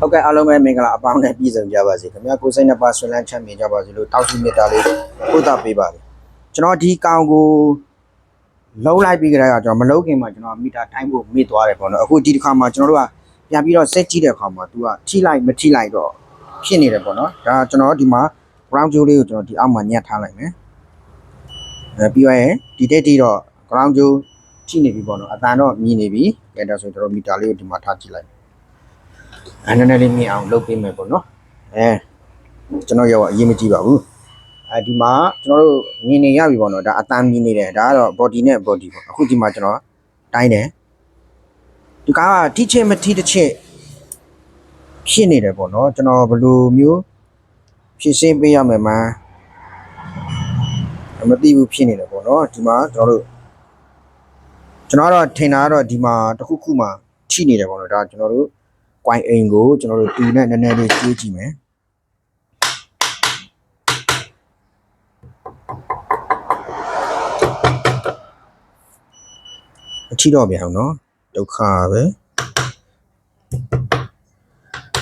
ဟုတ်ကဲ့အားလုံးပဲမင်္ဂလာအပေါင်းနဲ့ပြည့်စုံကြပါစေခင်ဗျာကိုယ်စိတ်နှစ်ပါးဆွေးလန်းချမ်းမြေကြပါစေလို့တောက်ရှိမေတ္တာလေးပို့သပေးပါမယ်ကျွန်တော်ဒီကောင်ကိုလုံးလိုက်ပြီးကြတဲ့အခါကျွန်တော်မလုံးခင်မှာကျွန်တော်မီတာတိုင်းဖို့မေ့သွားတယ်ပေါ့နော်အခုဒီတစ်ခါမှာကျွန်တော်တို့ကပြန်ပြီးတော့စက်ကြည့်တဲ့အခါမှာ तू ကထိလိုက်မထိလိုက်တော့ဖြစ်နေတယ်ပေါ့နော်ဒါကျွန်တော်ဒီမှာ ground jewel လေးကိုကျွန်တော်ဒီအောက်မှာညှက်ထားလိုက်မယ်အဲပြီးတော့ရင်ဒီတက်တီတော့ ground jewel ထိနေပြီပေါ့နော်အတန်တော့မြည်နေပြီအဲဒါဆိုကျွန်တော်မီတာလေးကိုဒီမှာထားကြည့်လိုက် အဲနည်းနည်းလေးမြင်အောင်လုပ်ပေးမယ်ပေါ့နော်အဲကျွန်တော်ရောအရေးမကြည့်ပါဘူးအဲဒီမှာကျွန်တော်တို့မြင်နေရပြီပေါ့နော်ဒါအတန်းမြင်နေတယ်ဒါကတော့ body နဲ့ body ပေါ့အခုဒီမှာကျွန်တော်တိုင်းတယ်ဒီကားကထိချင်မထိတစ်ချက်ဖြစ်နေတယ်ပေါ့နော်ကျွန်တော်ဘယ်လိုမျိုးဖြစ်ရှင်းပေးရမယ်မှန်းမသိဘူးဖြစ်နေတယ်ပေါ့နော်ဒီမှာကျွန်တော်တို့ကျွန်တော်ကတော့ထင်တာကတော့ဒီမှာတစ်ခုခုမှထိနေတယ်ပေါ့နော်ဒါကျွန်တော်တို့ ကွိုင်းအိမ်ကိုကျွန်တော်တို့တူနဲ့နည်းနည်းလေးကျွေးကြည့်မယ်အချီတော့ပြန်အောင်နော်ဒုက္ခပဲ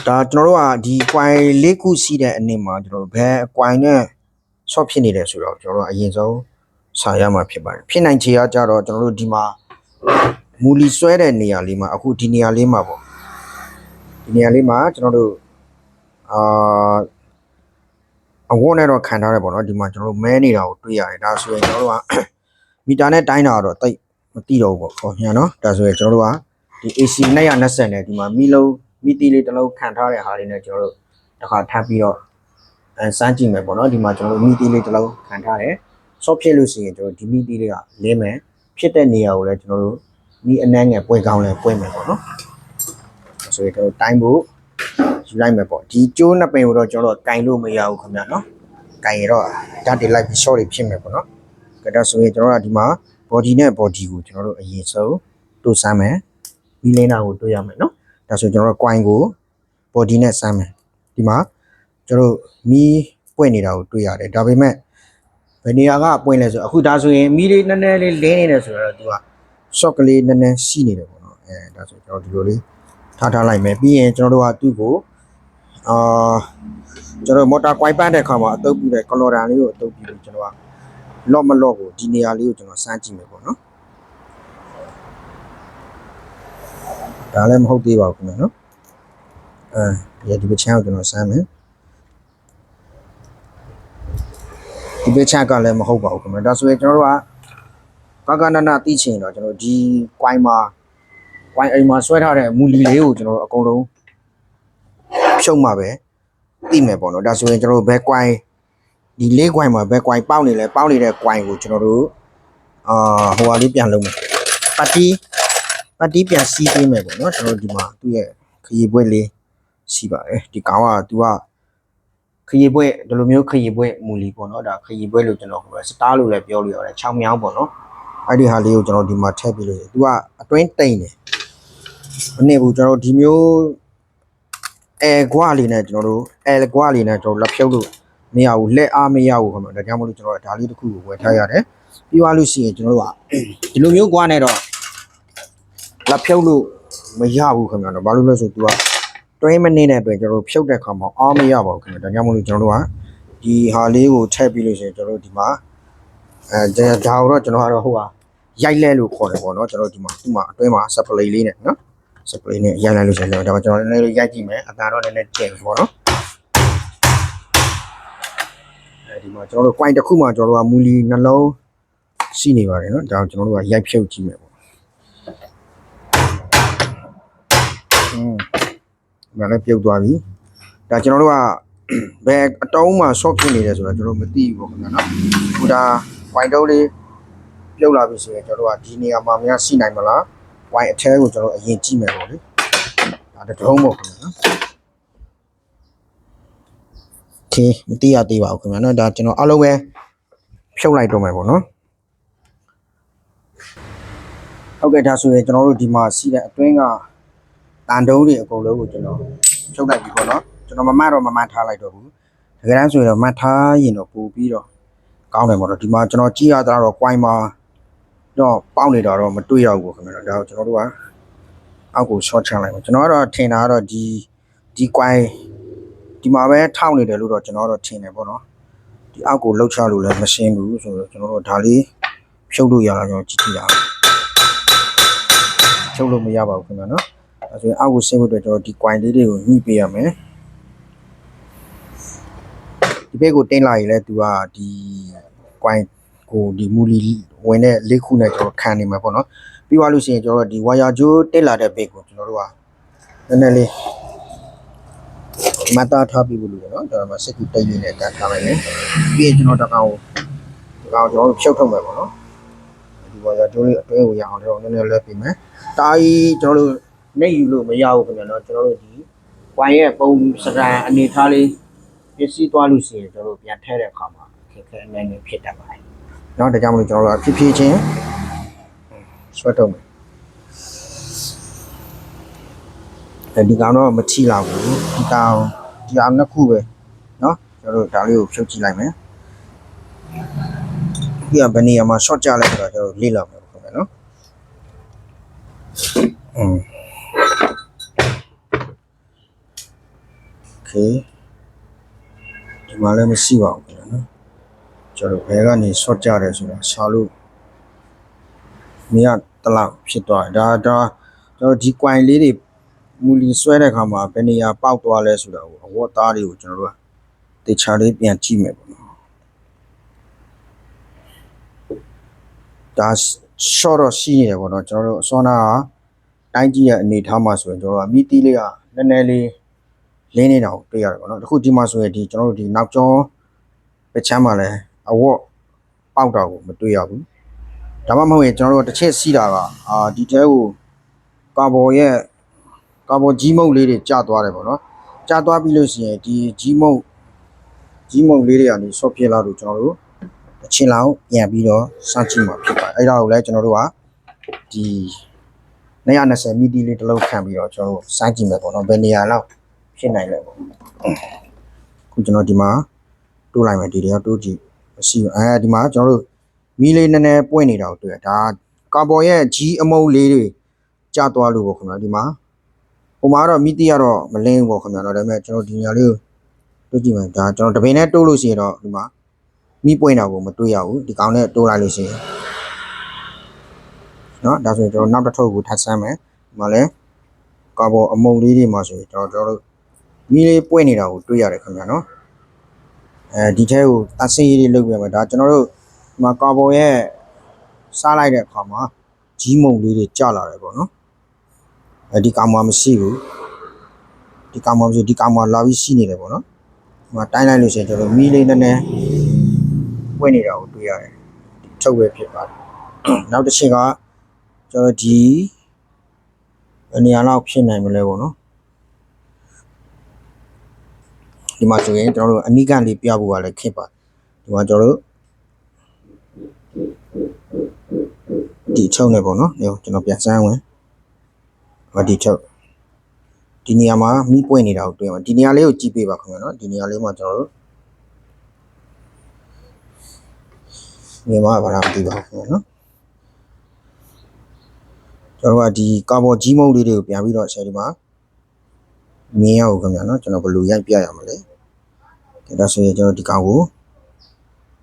ဒါကျွန်တော်တို့ကဒီကွိုင်းလေးခုစီးတဲ့အနေမှာကျွန်တော်တို့ဘယ်ကွိုင်းနဲ့ဆော့ဖြစ်နေတယ်ဆိုတော့ကျွန်တော်တို့အရင်ဆုံးစာရမှာဖြစ်ပါတယ်ဖြစ်နိုင်ချေကကြတော့ကျွန်တော်တို့ဒီမှာမူလီဆွဲတဲ့နေရာလေးမှာအခုဒီနေရာလေးမှာပေါ့ ဒီနေရာလေးမှာကျွန်တော်တို့အာအဝတ်နဲ့တော့ခံထားတယ်ပေါ့နော်ဒီမှာကျွန်တော်တို့မဲနေတာကိုတွေ့ရတယ်ဒါဆိုရင်ကျွန်တော်တို့ကမီတာနဲ့တိုင်းတာတော့တိတ်မသိတော့ဘူးပေါ့ဟောညာနော်ဒါဆိုရင်ကျွန်တော်တို့ကဒီ AC 220နဲ့ဒီမှာမီလုံးမီတီလေးတစ်လုံးခံထားတဲ့ဟာလေးနဲ့ကျွန်တော်တို့တစ်ခါထပ်ပြီးတော့အဲစမ်းကြည့်မယ်ပေါ့နော်ဒီမှာကျွန်တော်တို့မီတီလေးတစ်လုံးခံထားတယ်ဆော့ဖြစ်လို့ရှိရင်ကျွန်တော်ဒီမီတီလေးကလင်းမယ်ဖြစ်တဲ့နေရာကိုလည်းကျွန်တော်တို့မီအနှမ်းငယ်ပွင့်ကောင်းလဲပွင့်မယ်ပေါ့နော် ဆိုရင်ကျွန်တော်တိုင်းဖို့ယူလိုက်မယ်ပေါ့ဒီကျိုးနှစ်ပင်ကိုတော့ကျွန်တော်တို့ကင်လို့မရဘူးခင်ဗျာနော်ကင်ရတော့ဓာတ်တွေလိုက်ပြီး short တွေဖြစ်မယ်ပေါ့နော်ကဲဒါဆိုရင်ကျွန်တော်တို့ကဒီမှာ body နဲ့ body ကိုကျွန်တော်တို့အရင်ဆုံးတို့စမ်းမယ်ပြီးလင်းတာကိုတွေ့ရမယ်နော်ဒါဆိုကျွန်တော်တို့ coin ကို body နဲ့စမ်းမယ်ဒီမှာကျွန်တော်တို့မီးပွင့်နေတာကိုတွေ့ရတယ်ဒါပေမဲ့ဘယ်နေရာကပွင့်လဲဆိုအခုဒါဆိုရင်မီးလေးနည်းနည်းလေးလင်းနေတယ်ဆိုတော့သူက short ကလေးနည်းနည်းရှိနေတယ်ပေါ့နော်အဲဒါဆိုကျွန်တော်ဒီလိုလေး ထားထားလိုက်မယ်ပြီးရင်ကျွန်တော်တို့ကသူ့ကိုအာကျွန်တော်မော်တာကွိုင်ပန့်တဲ့ခါမှာအတုပ်ပြတဲ့ကလော်ဒန်လေးကိုအတုပ်ပြလို့ကျွန်တော်ကလော့မလော့ကိုဒီနေရာလေးကိုကျွန်တော်စမ်းကြည့်မယ်ပေါ့နော်ဒါလည်းမဟုတ်သေးပါဘူးခင်ဗျာနော်အဲဒီပချမ်းကိုကျွန်တော်စမ်းမယ်ဒီပချမ်းကလည်းမဟုတ်ပါဘူးခင်ဗျာဒါဆိုရင်ကျွန်တော်တို့ကကကနနတိချင်တော့ကျွန်တော်ဒီကွိုင်မှာ ဝိုင်းအိမ်မှာဆွဲထားတဲ့မူလီလေးကိုကျွန်တော်တို့အကုန်လုံးဖြုတ်မှာပဲသိမယ်ပေါ့နော်ဒါဆိုရင်ကျွန်တော်တို့ဘဲကွိုင်းဒီလေးကွိုင်းမှာဘဲကွိုင်းပေါက်နေလဲပေါက်နေတဲ့ကွိုင်းကိုကျွန်တော်တို့အာဟိုဟာလေးပြန်လုပ်မယ်ပတ်တီပတ်တီပြန်စီးပေးမယ်ပေါ့နော်ကျွန်တော်တို့ဒီမှာသူ့ရဲ့ခရီးပွဲလေးစီးပါတယ်ဒီကောင်ကသူကခရီးပွဲဒီလိုမျိုးခရီးပွဲမူလီပေါ့နော်ဒါခရီးပွဲလို့ကျွန်တော်ဟိုစတားလို့လည်းပြောလို့ရတယ်6မြောင်းပေါ့နော်အဲ့ဒီဟာလေးကိုကျွန်တော်ဒီမှာထည့်ပြီးလို့သူကအတွင်းတိန်တယ် မနစ်ဘူးကျွန်တော်တို့ဒီမျိုးအဲကွာလေးနဲ့ကျွန်တော်တို့အဲကွာလေးနဲ့ကျွန်တော်လက်ဖြုတ်လို့မရဘူးလက်အားမရဘူးခင်ဗျဒါကြောင့်မလို့ကျွန်တော်ဒါလေးတစ်ခုကိုဝယ်ထားရတယ်ပြီးသွားလို့ရှိရင်ကျွန်တော်တို့ကဒီလိုမျိုးကွာနဲ့တော့လက်ဖြုတ်လို့မရဘူးခင်ဗျတော့ဘာလို့လဲဆိုသူကတွင်းမနေနဲ့အတွက်ကျွန်တော်တို့ဖြုတ်တဲ့ခါမှာအားမရပါဘူးခင်ဗျဒါကြောင့်မလို့ကျွန်တော်တို့ကဒီဟာလေးကိုထည့်ပြီးလို့ရှိရင်ကျွန်တော်တို့ဒီမှာအဲဒါတော့ကျွန်တော်ကတော့ဟိုဟာရိုက်လဲလို့ခေါ်တယ်ပေါ့နော်ကျွန်တော်ဒီမှာဒီမှာအတွင်းမှာ supply လေးနဲ့နော် စပလေးနဲ့ရိုက်လိုက်လို့ရှိရင်တော့ဒါမှကျွန်တော်နည်းနည်းလေးရိုက်ကြည့်မယ်အသာတော့နည်းနည်းကျဲပြီပေါ့နော်အဲဒီမှာကျွန်တော်တို့ coin တစ်ခုမှကျွန်တော်တို့ကမူလီနှလုံးရှိနေပါတယ်နော်ဒါကိုကျွန်တော်တို့ကရိုက်ဖြုတ်ကြည့်မယ်ပေါ့อืมဒါလည်းပြုတ်သွားပြီဒါကျွန်တော်တို့ကဘယ်အတုံးမှ short ဖြစ်နေတယ်ဆိုတော့ကျွန်တော်မသိဘူးပေါ့ခင်ဗျာနော်ဟိုဒါ coin တုံးလေးပြုတ်လာပြီဆိုရင်ကျွန်တော်တို့ကဒီနေရာမှာများရှိနိုင်မလား ဝိုင်အထဲကိုကျွန်တော်အရင်ကြည့်မယ်ပေါ့လေဒါတဒုံးပေါ့ခင်ဗျာနော်ခေမတိရသေးပါဘူးခင်ဗျာနော်ဒါကျွန်တော်အလုံးပဲဖြုတ်လိုက်တော့မယ်ပေါ့နော်ဟုတ်ကဲ့ဒါဆိုရင်ကျွန်တော်တို့ဒီမှာစီးတဲ့အတွင်းကတန်တုံးတွေအကုန်လုံးကိုကျွန်တော်ဖြုတ်လိုက်ပြီပေါ့နော်ကျွန်တော်မမတော့မမထားလိုက်တော့ဘူးတကယ်တမ်းဆိုရင်တော့မထားရင်တော့ပို့ပြီးတော့ကောင်းတယ်ပေါ့နော်ဒီမှာကျွန်တော်ကြည့်ရတာတော့ coin မှာ တော့ပေါက်နေတာတော့မတွေ့ရဘူးခင်ဗျာဒါကိုကျွန်တော်တို့ကအောက်ကို short ချလိုက်ပါကျွန်တော်ကတော့ထင်တာကတော့ဒီဒီ coin ဒီမှာပဲထောက်နေတယ်လို့တော့ကျွန်တော်တော့ထင်တယ်ပေါ့နော်ဒီအောက်ကိုလှုပ်ချလို့လည်းမရှင်းဘူးဆိုတော့ကျွန်တော်တို့ဒါလေးဖြုတ်လို့ရတာကျွန်တော်ကြည့်ကြည့်ရအောင်ဖြုတ်လို့မရပါဘူးခင်ဗျာနော်အဲဆိုရင်အောက်ကိုဆင်းဖို့အတွက်ကျွန်တော်ဒီ coin လေးတွေကိုညှိပေးရမယ်ဒီဘက်ကိုတင်လာရင်လည်းသူကဒီ coin ကိုဒီမူလီဝင်တဲ့လေးခုနဲ့ကျွန်တော်ခံနေမှာပေါ့နော်ပြီးသွားလို့ရှိရင်ကျွန်တော်တို့ဒီ wire ကြိုးတက်လာတဲ့ဘက်ကိုကျွန်တော်တို့ကနည်းနည်းလေးမတာထားပြီးလို့နော်ကျွန်တော်မှစက်ကူတိတ်ရင်းနဲ့တန်းထားလိုက်မယ်ပြီးရင်ကျွန်တော်တကောင်ကိုတကောင်ကျွန်တော်တို့ဖြုတ်ထုတ်မယ်ပေါ့နော်ဒီ wire ကြိုးလေးအတွဲကိုရအောင်တော့နည်းနည်းလဲပြီးမယ်တာကြီးကျွန်တော်တို့နေယူလို့မရဘူးခင်ဗျာနော်ကျွန်တော်တို့ဒီ coin ရဲ့ပုံစံအနေထားလေးပစ္စည်းသွားလို့ရှိရင်ကျွန်တော်တို့ပြန်ထည့်တဲ့အခါမှာခက်ခဲအနေနဲ့ဖြစ်တတ်ပါတယ် เนาะဒါကြောင့်မလို့ကျွန်တော်တို့ဖြည်းဖြည်းချင်းဆွဲတော့မယ်အဲဒီကောင်တော့မချိလောက်ဘူးဒီကောင်ဒီအောင်နှစ်ခုပဲเนาะကျွန်တော်တို့ဒါလေးကိုဖြုတ်ကြည့်လိုက်မယ်ဒီကဘယ်နေရာမှာ short ကြလဲဆိုတော့ကျွန်တော်တို့လေ့လာမယ်ပေါ့ဗျာเนาะอืมโอเคဒီမှာလည်းမရှိပါဘူးခင်ဗျာเนาะ ကျွန်တော်ဘယ်ကနေဆော့ကြတယ်ဆိုတာရှာလို့မရတလောက်ဖြစ်သွားတယ်ဒါဒါကျွန်တော်ဒီ coin လေးတွေမူလီဆွဲတဲ့ခါမှာဘယ်နေရာပေါက်သွားလဲဆိုတာကိုအဝတ်သားတွေကိုကျွန်တော်တို့ကတေချာလေးပြန်ကြည့်မယ်ပေါ့နော်ဒါ short တော့ရှိနေတယ်ပေါ့နော်ကျွန်တော်တို့အစောနာကတိုင်းကြည့်ရဲ့အနေထားမှာဆိုရင်ကျွန်တော်တို့ကမိတီးလေးကနည်းနည်းလေးလင်းနေတာကိုတွေ့ရတယ်ပေါ့နော်အခုဒီမှာဆိုရင်ဒီကျွန်တော်တို့ဒီနောက်ကျောင်းပချမ်းမှာလည်း အဝတ်ပေါက်တာကိုမတွေ့ရဘူးဒါမှမဟုတ်ရင်ကျွန်တော်တို့တစ်ချက်စီးတာကအာဒီတဲကိုကာဗော်ရဲ့ကာဗော်ကြီးမုတ်လေးတွေကျသွားတယ်ပေါ့နော်ကျသွားပြီလို့ရှိရင်ဒီကြီးမုတ်ကြီးမုတ်လေးတွေကနေဆော့ပြလာလို့ကျွန်တော်တို့တစ်ချင်းလောက်ပြန်ပြီးတော့စမ်းကြည့်မှာဖြစ်ပါတယ်အဲ့ဒါကိုလည်းကျွန်တော်တို့ကဒီ220မီလီလေးတစ်လုံးခံပြီးတော့ကျွန်တော်တို့စမ်းကြည့်မယ်ပေါ့နော်ဘယ်နေရာလောက်ဖြစ်နိုင်လဲပေါ့ခုကျွန်တော်ဒီမှာတိုးလိုက်မယ်ဒီတွေကတိုးကြည့် မရှိဘူးအဲဒီမှာကျွန်တော်တို့မီးလေးနည်းနည်းပွင့်နေတာကိုတွေ့ရဒါကာဗော်ရဲ့ G အမုံလေးတွေကျသွားလို့ပေါ့ခင်ဗျာဒီမှာဟိုမှာတော့မီးတီးကတော့မလင်းဘူးပေါ့ခင်ဗျာတော့ဒါပေမဲ့ကျွန်တော်ဒီညာလေးကိုတွေ့ကြည့်မယ်ဒါကျွန်တော်တပင်းနဲ့တိုးလို့ရှိရင်တော့ဒီမှာမီးပွင့်တာကိုမတွေ့ရဘူးဒီကောင်နဲ့တိုးလိုက်လို့ရှိရင်เนาะဒါဆိုရင်ကျွန်တော်နောက်တစ်ထုပ်ကိုထပ်ဆမ်းမယ်ဒီမှာလဲကာဗော်အမုံလေးတွေမှာဆိုရင်ကျွန်တော်ကျွန်တော်တို့မီးလေးပွင့်နေတာကိုတွေ့ရတယ်ခင်ဗျာเนาะ အဲဒီထဲကိုအစင်းရေးတွေလုပ်ပြမှာဒါကျွန်တော်တို့ဒီမှာကာဗွန်ရဲ့စားလိုက်တဲ့အခါမှာကြီးမုံလေးတွေကျလာတယ်ပေါ့နော်အဲဒီကောင်မှမရှိဘူးဒီကောင်မှမရှိဒီကောင်မှလာပြီးရှိနေတယ်ပေါ့နော်ဒီမှာတိုင်းလိုက်လို့ရှိရင်ကျွန်တော်မီးလေးနည်းနည်းပွင့်နေတာကိုတွေ့ရတယ်ဒီထုတ်ပဲဖြစ်ပါတယ်နောက်တစ်ချက်ကကျွန်တော်ဒီအနေအလောက်ဖြစ်နိုင်မလဲပေါ့နော် ဒီမှာဆိုရင်ကျွန်တော်တို့အနိကလေးပြဖို့ကလည်းခက်ပါဒီမှာကျွန်တော်တို့ဒီချုပ်နေပေါ့နော်ညကျွန်တော်ပြန်စမ်းဝင်ဟောဒီချုပ်ဒီနေရာမှာမိပွင့်နေတာကိုတွေ့မှာဒီနေရာလေးကိုကြည့်ပေးပါခင်ဗျာနော်ဒီနေရာလေးမှာကျွန်တော်တို့မြန်မာဘာသာမသိပါဘူးခင်ဗျာနော်ကျွန်တော်ကဒီကာဗော်ကြီးမုံလေးတွေကိုပြန်ပြီးတော့ဆယ်ဒီမှာမြင်ရအောင်ခင်ဗျာနော်ကျွန်တော်ဘယ်လိုရိုက်ပြရမလဲ ဒါဆိုရင်ကျွန်တော်ဒီကောင်ကို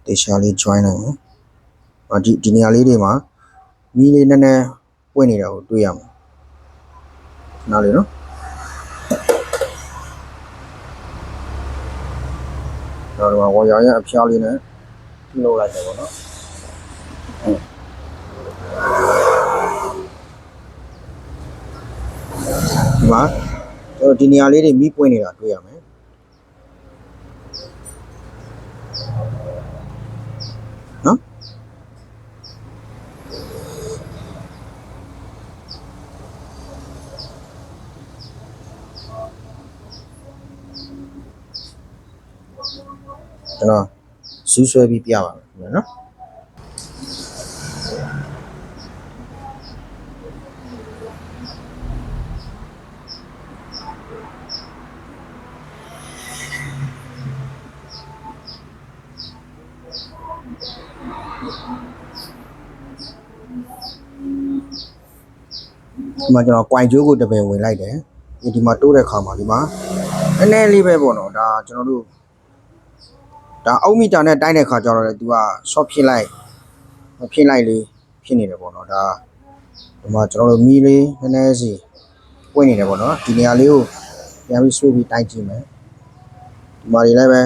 တေချာလေး join လိုက်မယ်။အော်ဒီဒီနေရာလေးတွေမှာမီးလေးနည်းနည်းပွင့်နေတာကိုတွေ့ရမှာ။နားလေနော်။ဒါတော့ဝါယာရဲ့အဖျားလေးနဲ့ပြုလုပ်လိုက်တယ်ပေါ့နော်။ဒီမှာကျွန်တော်ဒီနေရာလေးတွေမီးပွင့်နေတာတွေ့ရမယ်။ နော်ကျွန်တော် စူးဆွဲပြီးပြပါမယ်ခင်ဗျာနော်ဒီမှာကျွန်တော် coin ကြိုးကိုတစ်ပင်ဝင်လိုက်တယ်ဒီမှာတိုးတဲ့ခါမှာဒီမှာနည်းနည်းလေးပဲပေါ့နော်ဒါကျွန်တော်တို့ ဒါအုတ်မီတာနဲ့တိုင်းတဲ့ခါကျတော့လေ तू က short ဖြစ်လိုက်မဖြစ်လိုက်လေးဖြစ်နေတယ်ပေါ့နော်ဒါဒီမှာကျွန်တော်တို့မီးလေးနည်းနည်းစီပွင့်နေတယ်ပေါ့နော်ဒီနေရာလေးကိုပြန်ပြီးဆွေးပြီးတိုင်းကြည့်မယ်ဒီမှာတွေလည်းပဲ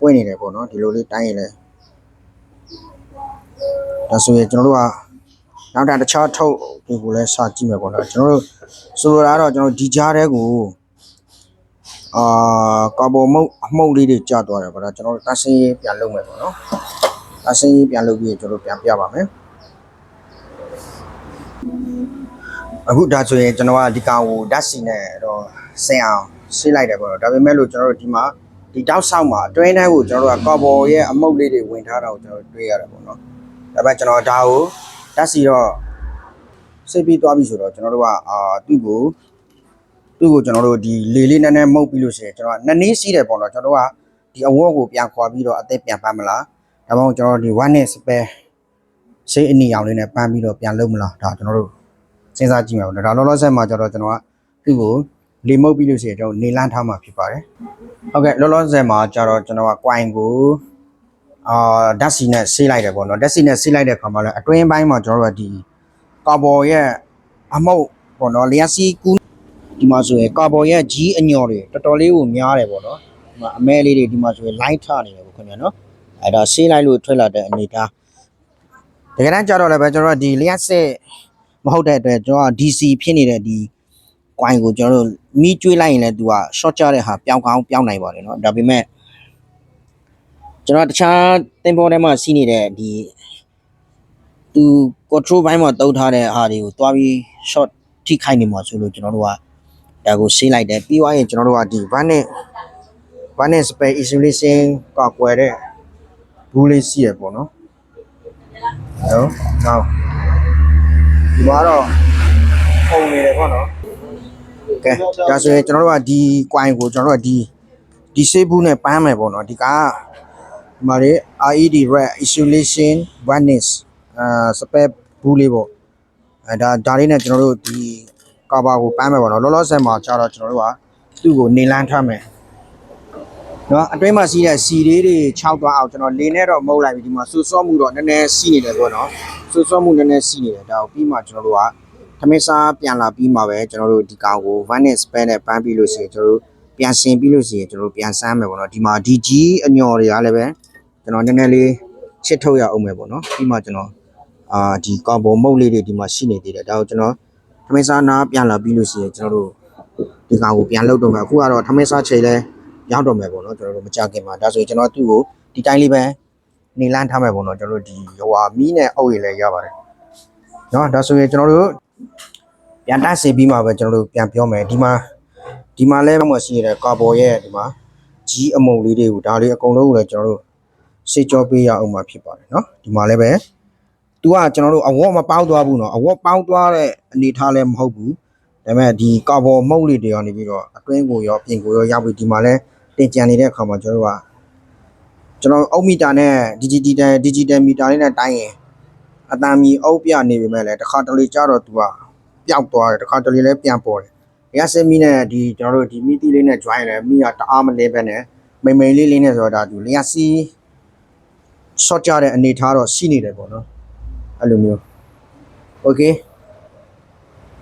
ပွင့်နေတယ်ပေါ့နော်ဒီလိုလေးတိုင်းရင်လည်းဒါဆိုရင်ကျွန်တော်တို့ကနောက်တာတခြားထုတ်တွေကိုလည်းစာကြည့်မယ်ပေါ့နော်ကျွန်တော်တို့ဆိုလိုတာကတော့ကျွန်တော်ဒီကြားတဲ့ကို အာကာဗွန်မုတ်အမှုတ်လေးတွေကျသွားတယ်ပေါ့နော်ကျွန်တော်တို့တဆင်းရေးပြန်လုပ်မယ်ပေါ့နော်တဆင်းရေးပြန်လုပ်ပြီးကျွန်တော်တို့ပြန်ပြပါမယ်အခုဒါဆိုရင်ကျွန်တော်ကဒီကောင်ကိုဓာတ်စီနဲ့တော့ဆင်အောင်ဆေးလိုက်တယ်ပေါ့နော်ဒါပေမဲ့လို့ကျွန်တော်တို့ဒီမှာဒီတောက်ဆောက်မှာအတွင်းထဲကိုကျွန်တော်တို့ကကာဗွန်ရဲ့အမှုတ်လေးတွေဝင်ထားတာကိုကျွန်တော်တို့တွေ့ရတယ်ပေါ့နော်ဒါပေမဲ့ကျွန်တော်ဒါကိုဓာတ်စီတော့စိတ်ပြီးသွားပြီဆိုတော့ကျွန်တော်တို့ကအာသူ့ကို သူ့ကိုကျွန်တော်တို့ဒီလေလေးနည်းနည်းမှုတ်ပြီးလို့ရှိရင်ကျွန်တော်ကနှစ်နည်းစီးတယ်ပေါ့နော်ကျွန်တော်တို့ကဒီအဝတ်ကိုပြန်ခွာပြီးတော့အသက်ပြန်ပန်းမလားဒါမှမဟုတ်ကျွန်တော်တို့ဒီ one net spare စိတ်အနီအောင်လေးနဲ့ပန်းပြီးတော့ပြန်လုပ်မလားဒါကျွန်တော်တို့စဉ်းစားကြည့်မှာပေါ့နော်ဒါလောလောဆယ်မှာကျတော့ကျွန်တော်ကသူ့ကိုလေမှုတ်ပြီးလို့ရှိရင်ကျွန်တော်နေလန်းထားမှာဖြစ်ပါတယ်ဟုတ်ကဲ့လောလောဆယ်မှာကျတော့ကျွန်တော်က coin ကိုအာဓာတ်စီနဲ့ဆေးလိုက်တယ်ပေါ့နော်ဓာတ်စီနဲ့ဆေးလိုက်တဲ့ခါမှာလည်းအတွင်းပိုင်းမှာကျွန်တော်တို့ကဒီကာဗွန်ရဲ့အမှုတ်ပေါ့နော်လျှက်စီကူး ဒီမှာဆိုရင်ကာဗွန်ရဲ့ကြီးအညော်တွေတော်တော်လေးကိုများတယ်ပေါ့နော်ဒီမှာအမဲလေးတွေဒီမှာဆိုရင် line ထနေတယ်ပေါ့ခင်ဗျာနော်အဲ့ဒါဆေးလိုက်လို့ထွက်လာတဲ့အနေထား တကယ်တမ်းကြတော့လည်းပဲကျွန်တော်တို့ကဒီလျှက်စစ်မဟုတ်တဲ့အတွက်ကျွန်တော်က DC ဖြစ်နေတဲ့ဒီ coin ကိုကျွန်တော်တို့မီးကျွေးလိုက်ရင်လည်းသူက short ကြတဲ့ဟာပြောင်းကောင်းပြောင်းနိုင်ပါတယ်เนาะဒါပေမဲ့ကျွန်တော်တခြားတင်ပေါ်ထဲမှာစီးနေတဲ့ဒီသူ control ဘိုင်းမှာတုပ်ထားတဲ့ဟာတွေကိုတွားပြီး short ထိခိုက်နေမှာဆိုလို့ကျွန်တော်တို့က ဒါကိုဆေးလိုက်တယ်ပြီးသွားရင်ကျွန်တော်တို့ကဒီ van နဲ့ van နဲ့ spare isolation ကကွယ်တဲ့ဘူးလေးစီးရပေါ့နော်နော်နောက်ဒီမှာတော့ပုံနေတယ်ပေါ့နော်ကဲဒါဆိုရင်ကျွန်တော်တို့ကဒီ coin ကိုကျွန်တော်တို့ကဒီဒီဆေးဘူးနဲ့ပန်းမယ်ပေါ့နော်ဒီကဒီမှာလေ RED red isolation varnish အာ spare ဘူးလေးပေါ့အဲဒါဒါလေးနဲ့ကျွန်တော်တို့ဒီ ကာဘာကိုပန်းမယ်ပေါ့နော်လောလောဆယ်မှာကျတော့ကျွန်တော်တို့ကသူ့ကိုနေလန်းထားမယ်နော်အတွင်းမှာစီးတဲ့စီလေးတွေ6သွားအောင်ကျွန်တော်လေနဲ့တော့မုတ်လိုက်ပြီဒီမှာဆူဆော့မှုတော့နည်းနည်းစီးနေတယ်ပေါ့နော်ဆူဆော့မှုနည်းနည်းစီးနေတယ်ဒါကိုပြီးမှကျွန်တော်တို့ကသမင်းစားပြန်လာပြီးမှပဲကျွန်တော်တို့ဒီကောင်ကို vanish spell နဲ့ပန်းပြီးလို့ရှိရင်ကျွန်တော်တို့ပြန်ဆင်ပြီးလို့ရှိရင်ကျွန်တော်တို့ပြန်ဆမ်းမယ်ပေါ့နော်ဒီမှာဒီကြီးအညော်တွေကလည်းပဲကျွန်တော်နည်းနည်းလေးချစ်ထုတ်ရအောင်မယ်ပေါ့နော်ပြီးမှကျွန်တော်အာဒီကောင်ဘုံမုတ်လေးတွေဒီမှာရှိနေသေးတယ်ဒါကိုကျွန်တော်သ မင်းစားနားပြန်လာပြီးလို့ရှိရင်ကျွန်တော်တို့ဒီကောင်ကိုပြန်လုပ်တော့မယ်အခုကတော့သမင်းစားချိန်လဲရောက်တော့မယ်ပေါ့နော်ကျွန်တော်တို့မကြခင်မှာဒါဆိုရင်ကျွန်တော်သူ့ကိုဒီတိုင်းလေးပဲနေလန်းထားမယ်ပေါ့နော်ကျွန်တော်တို့ဒီဟိုဟာမီးနဲ့အုပ်ရည်လည်းရပါတယ်နော်ဒါဆိုရင်ကျွန်တော်တို့ပြန်တတ်စီပြီးမှပဲကျွန်တော်တို့ပြန်ပြောမယ်ဒီမှာဒီမှာလဲမှရှိရတဲ့ကာဗော်ရဲ့ဒီမှာကြီးအမုံလေးတွေကိုဒါလေးအကုန်လုံးကိုလည်းကျွန်တော်တို့စေကြောပေးရအောင်မှာဖြစ်ပါတယ်နော်ဒီမှာလည်းပဲ သူကကျွန်တော်တို့အဝတ်မပေါက်သွားဘူးနော်အဝတ်ပေါက်သွားတဲ့အနေထားလည်းမဟုတ်ဘူးဒါပေမဲ့ဒီကာဗော်မုတ်လေးတွေကနေပြီးတော့အတွင်းကိုရောပြင်ကိုရောရောက်ပြီးဒီမှာလဲတင်ကြံနေတဲ့အခါမှာကျွန်တော်တို့ကကျွန်တော်အုတ်မီတာနဲ့ digital digital မီတာလေးနဲ့တိုင်းရင်အတန်မီအုတ်ပြနေပေမဲ့လည်းတစ်ခါတလေကျတော့သူကပျောက်သွားတယ်တစ်ခါတလေလည်းပြန်ပေါ်တယ်။ရစမီနဲ့ဒီကျွန်တော်တို့ဒီမီတီလေးနဲ့ join လဲမီကတအားမလဲပဲနဲ့မိန်မိန်လေးလေးနဲ့ဆိုတော့ဒါသူလျှက်စီး short ကြတဲ့အနေထားတော့ရှိနေတယ်ပေါ့နော်။ အဲ့လိုမျိုး။ Okay